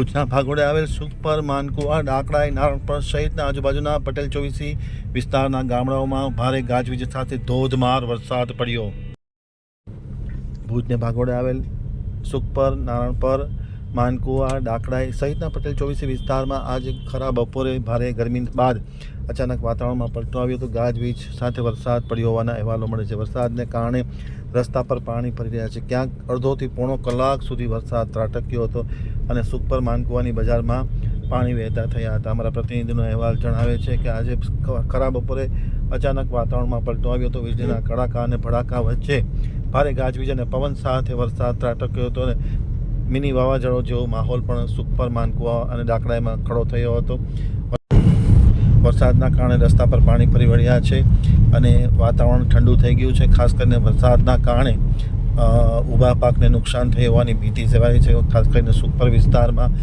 ભુજના ભાગોળે આવેલ સુખપર માનકુવા ડાકડાઈ નારણપર સહિતના આજુબાજુના પટેલ ચોવીસી વિસ્તારના ગામડાઓમાં ભારે ગાજવીજ સાથે ધોધમાર વરસાદ પડ્યો. ભુજને ભાગોળે આવેલ સુખપર નારણપર માનકુવા, ડાકડાઈ સહિતના પટેલ ચોવીસી વિસ્તારમાં આજે ખરા બપોરે ભારે ગરમી બાદ અચાનક વાતાવરણમાં પલટો આવ્યો હતો. ગાજવીજ સાથે વરસાદ પડ્યો હોવાના અહેવાલો મળે છે. વરસાદને કારણે રસ્તા પર પાણી ફરી રહ્યા છે. ક્યાંક અડધોથી પોણો કલાક સુધી વરસાદ ત્રાટક્યો હતો અને સુખપર માનકુવાની બજારમાં પાણી વહેતા થયા હતા. અમારા પ્રતિનિધિનો અહેવાલ જણાવે છે કે આજે ખરા બપોરે અચાનક વાતાવરણમાં પલટો આવ્યો હતો. વીજળીના કડાકા અને ભડાકા વચ્ચે ભારે ગાજવીજ અને પવન સાથે વરસાદ ત્રાટક્યો હતો અને મિની વાવાઝોડો જેવો માહોલ પણ સુખપર માનકુવા અને ડાકડાઈમાં ખડો થયો હતો. વરસાદના કારણે રસ્તા પર પાણી ફરી વળ્યા છે અને વાતાવરણ ઠંડુ થઈ ગયું છે. ખાસ કરીને વરસાદના કારણે ઊભા પાકને નુકસાન થઈ હોવાની ભીતિ સેવાઈ છે. ખાસ કરીને સુપર વિસ્તારમાં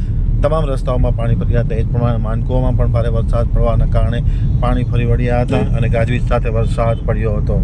તમામ રસ્તાઓમાં પાણી ફરી હતા એ જ પ્રમાણે માનકુવામાં પણ ભારે વરસાદ પડવાના કારણે પાણી ફરી વળ્યા હતા અને ગાજવીજ સાથે વરસાદ પડ્યો હતો.